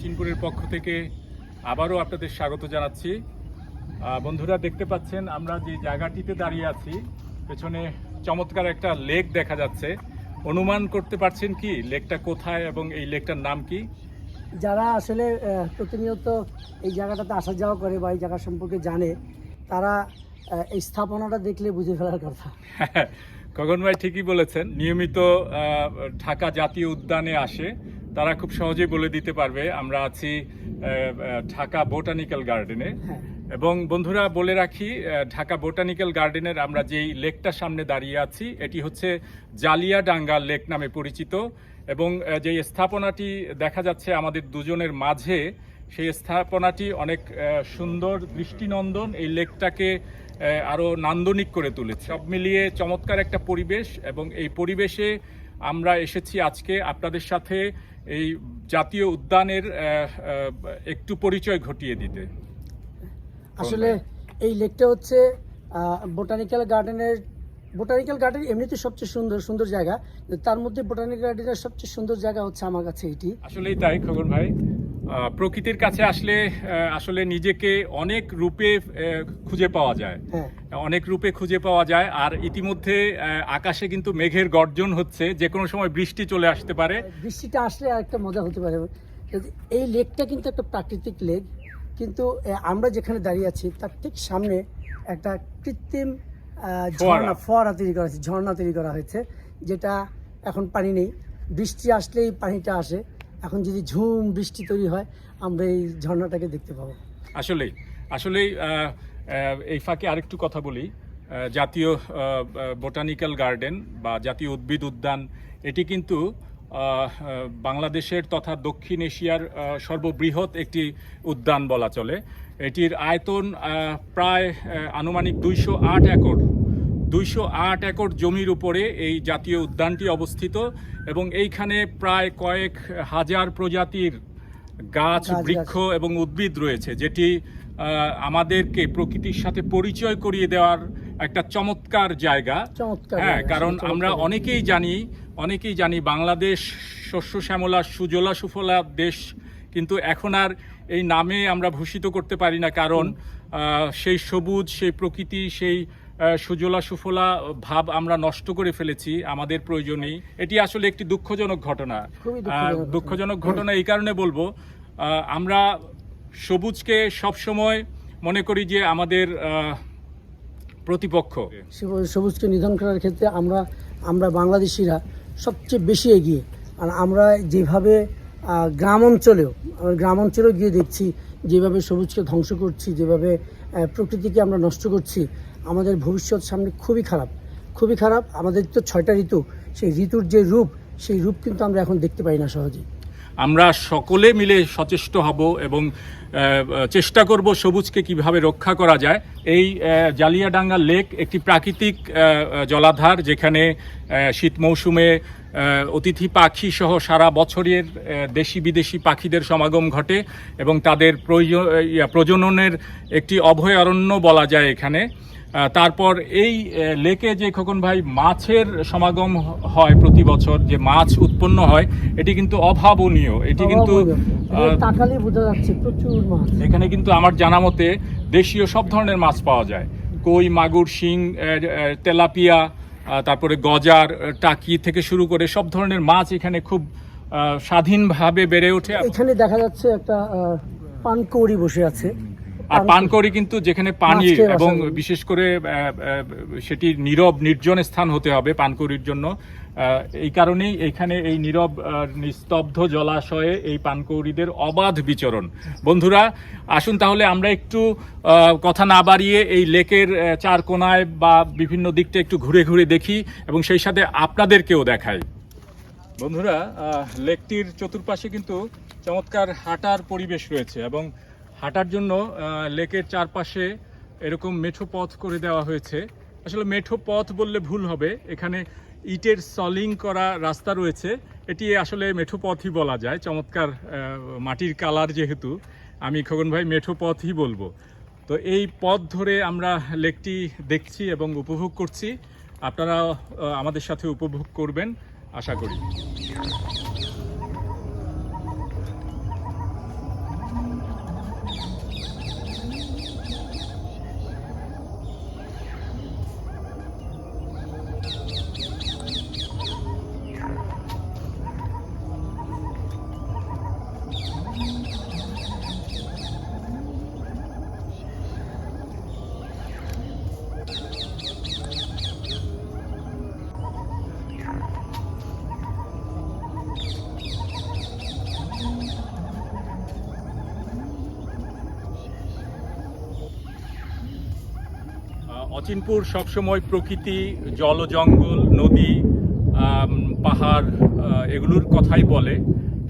চিনপুরের পক্ষ থেকে আবারও আপনাদের স্বাগত জানাচ্ছি। বন্ধুরা দেখতে পাচ্ছেন আমরা যে জায়গাটিতে দাঁড়িয়ে আছি পেছনে চমৎকার একটা লেক দেখা যাচ্ছে। অনুমান করতে পারছেন কি লেকটা কোথায় এবং এই লেকটার নাম কি? যারা আসলে প্রতিনিয়ত এই জায়গাটাতে আসা যাওয়া করে বা এই জায়গা সম্পর্কে জানে তারা এই স্থাপনাটা দেখলে বুঝে ফেলার কথা। গগন ভাই ঠিকই বলেছেন নিয়মিত ঢাকা জাতীয় উদ্যানে আসে তারা খুব সহজেই বলে দিতে পারবে আমরা আছি ঢাকা বোটানিক্যাল গার্ডেনে। হ্যাঁ। এবং বন্ধুরা বলে রাখি ঢাকা বোটানিক্যাল গার্ডেনের আমরা যেই লেকটার সামনে দাঁড়িয়ে আছি এটি হচ্ছে জালিয়াডাঙ্গা লেক নামে পরিচিত। এবং যেই স্থাপনাটি দেখা যাচ্ছে আমাদের দুজনের মাঝে সেই স্থাপনাটি অনেক সুন্দর দৃষ্টিনন্দন এই লেকটাকে আরও নান্দনিক করে তুলেছে। সব মিলিয়ে চমৎকার একটা পরিবেশ এবং এই পরিবেশে আমরা এসেছি আজকে আপনাদের সাথে এই জাতীয় উদ্যানের একটু পরিচয় ঘটিয়ে দিতে। আসলে এই লেকটা হচ্ছে বোটানিক্যাল গার্ডেনের বোটানিক্যাল গার্ডেন এমনিতে সবচেয়ে সুন্দর সুন্দর জায়গা। তার মধ্যে বোটানিক্যাল গার্ডেনের সবচেয়ে সুন্দর জায়গা হচ্ছে আমার কাছে এটি। আসলেই তাই খবর ভাই। প্রকৃতির কাছে আসলে আসলে নিজেকে অনেক রূপে খুঁজে পাওয়া যায়। হ্যাঁ। অনেক রূপে খুঁজে পাওয়া যায়। আর ইতিমধ্যে আকাশে কিন্তু মেঘের গর্জন হচ্ছে। যে কোনো সময় বৃষ্টি চলে আসতে পারে। বৃষ্টিটা আসলে আরেকটা মজা হতে পারে। এই লেকটা কিন্তু একটা প্রাকৃতিক লেক। কিন্তু আমরা যেখানে দাঁড়িয়ে আছি তার ঠিক সামনে একটা কৃত্রিম ঝর্ণা ফোয়ারা তৈরি করা হয়েছে ঝর্ণা তৈরি করা হয়েছে যেটা এখন পানি নেই। বৃষ্টি আসলেই পানিটা আসে। এখন যদি ঝুম বৃষ্টি তৈরি হয়, আমরা এই ঝর্ণাটাকে দেখতে পাবো। আসলেই আসলেই এই ফাঁকে আরেকটু কথা বলি। জাতীয় বোটানিক্যাল গার্ডেন বা জাতীয় উদ্ভিদ উদ্যান, এটি কিন্তু বাংলাদেশের তথা দক্ষিণ এশিয়ার সর্ববৃহৎ একটি উদ্যান বলা চলে। এটির আয়তন প্রায় আনুমানিক দুইশো আট একর। দুইশো আট একর জমির উপরে এই জাতীয় উদ্যানটি অবস্থিত এবং এইখানে প্রায় কয়েক হাজার প্রজাতির গাছ বৃক্ষ এবং উদ্ভিদ রয়েছে যেটি আমাদেরকে প্রকৃতির সাথে পরিচয় করিয়ে দেওয়ার একটা চমৎকার জায়গা। হ্যাঁ কারণ আমরা অনেকেই জানি অনেকেই জানি বাংলাদেশ শস্য শ্যামলা সুজলা সুফলা দেশ কিন্তু এখন আর এই নামে আমরা ভূষিত করতে পারি না কারণ সেই সবুজ সেই প্রকৃতি সেই সুজলা সুফলা ভাব আমরা নষ্ট করে ফেলেছি আমাদের প্রয়োজনেই। এটি আসলে একটি দুঃখজনক ঘটনা। দুঃখজনক ঘটনা। এই কারণে বলব আমরা সবুজকে সবসময় মনে করি যে আমাদের প্রতিপক্ষ। সবুজকে নিধন করার ক্ষেত্রে আমরা আমরা বাংলাদেশিরা সবচেয়ে বেশি এগিয়ে। আর আমরা যেভাবে গ্রাম অঞ্চলেও আমরা গ্রাম অঞ্চলেও গিয়ে দেখছি যেভাবে সবুজকে ধ্বংস করছি যেভাবে প্রকৃতিকে আমরা নষ্ট করছি আমাদের ভবিষ্যৎ সামনে খুবই খারাপ। খুবই খারাপ। আমাদের তো ছয়টা ঋতু। সেই ঋতুর যে রূপ, সেই রূপ কিন্তু আমরা এখন দেখতে পাই না সহজেই। আমরা সকলে মিলে সচেষ্ট হব এবং চেষ্টা করব সবুজকে কীভাবে রক্ষা করা যায়। এই জালিয়াডাঙ্গা লেক একটি প্রাকৃতিক জলাধার যেখানে শীত মৌসুমে অতিথি পাখি সহ সারা বছরের দেশি বিদেশি পাখিদের সমাগম ঘটে এবং তাদের প্রজননের একটি অভয়ারণ্য বলা যায় এখানে। তারপর এই লেকে যে খোকন ভাই মাছের সমাগম হয় প্রতি বছর যে মাছ উৎপন্ন হয় এটি কিন্তু অভাবনীয়। এটি কিন্তু এখানে কিন্তু আমার জানা মতে দেশীয় সব ধরনের মাছ পাওয়া যায়। কই মাগুর শিং তেলাপিয়া তারপরে গজার টাকি থেকে শুরু করে সব ধরনের মাছ এখানে খুব স্বাধীনভাবে বেড়ে ওঠে। এখানে দেখা যাচ্ছে একটা পানকৌড়ি বসে আছে। আর পানকড়ি কিন্তু যেখানে পানি এবং বিশেষ করে সেটি নীরব নির্জন স্থান হতে হবে পানকড়ির জন্য। এই কারণেই এখানে এই নীরব নিস্তব্ধ জলাশয়ে এই পানকৌড়িদের অবাধ বিচরণ। বন্ধুরা আসুন তাহলে আমরা একটু কথা না বাড়িয়ে এই লেকের চার কোনায় বা বিভিন্ন দিকটা একটু ঘুরে ঘুরে দেখি এবং সেই সাথে আপনাদেরকেও দেখাই। বন্ধুরা আহ, লেকটির চতুর্পাশে কিন্তু চমৎকার হাঁটার পরিবেশ রয়েছে এবং হাঁটার জন্য লেকের চারপাশে এরকম মেঠো পথ করে দেওয়া হয়েছে। আসলে মেঠো পথ বললে ভুল হবে। এখানে ইটের সলিং করা রাস্তা রয়েছে। এটি আসলে মেঠো পথই বলা যায়। চমৎকার মাটির কালার যেহেতু, আমি খগন ভাই মেঠো পথই বলব। তো এই পথ ধরে আমরা লেকটি দেখছি এবং উপভোগ করছি। আপনারা আমাদের সাথে উপভোগ করবেন, আশা করি। অচিনপুর সবসময় প্রকৃতি, জল জঙ্গল, নদী পাহাড় এগুলোর কথাই বলে।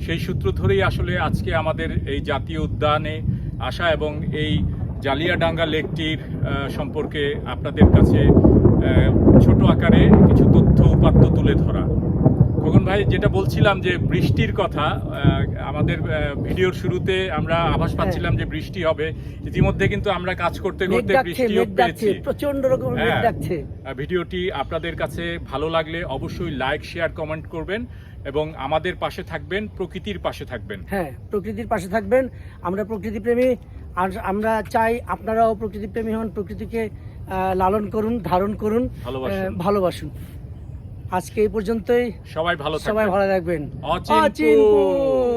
সেই সূত্র ধরেই আসলে আজকে আমাদের এই জাতীয় উদ্যানে আসা এবং এই জালিয়াডাঙ্গা লেকটির সম্পর্কে আপনাদের কাছে ছোট আকারে কিছু তথ্য উপাত্ত তুলে ধরা। খোকন ভাই যেটা বলছিলাম যে বৃষ্টির কথা আমাদের ভিডিওর শুরুতে আমরা আভাস পাচ্ছিলাম যে বৃষ্টি হবে। ইতিমধ্যে কিন্তু আমরা কাজ করতে করতে বৃষ্টিও পেয়েছি। প্রচণ্ড রকম হ্যাঁ। ডাকছে। ভিডিওটি আপনাদের কাছে ভালো লাগলে অবশ্যই লাইক শেয়ার কমেন্ট করবেন এবং আমাদের পাশে থাকবেন প্রকৃতির পাশে থাকবেন। হ্যাঁ প্রকৃতির পাশে থাকবেন। আমরা প্রকৃতি প্রেমী আর আমরা চাই আপনারাও প্রকৃতি প্রেমী হন প্রকৃতিকে লালন করুন ধারণ করুন ভালোবাসুন। আজকে এই পর্যন্তই সবাই ভালো সবাই ভালো থাকবেন। অচিনপুর।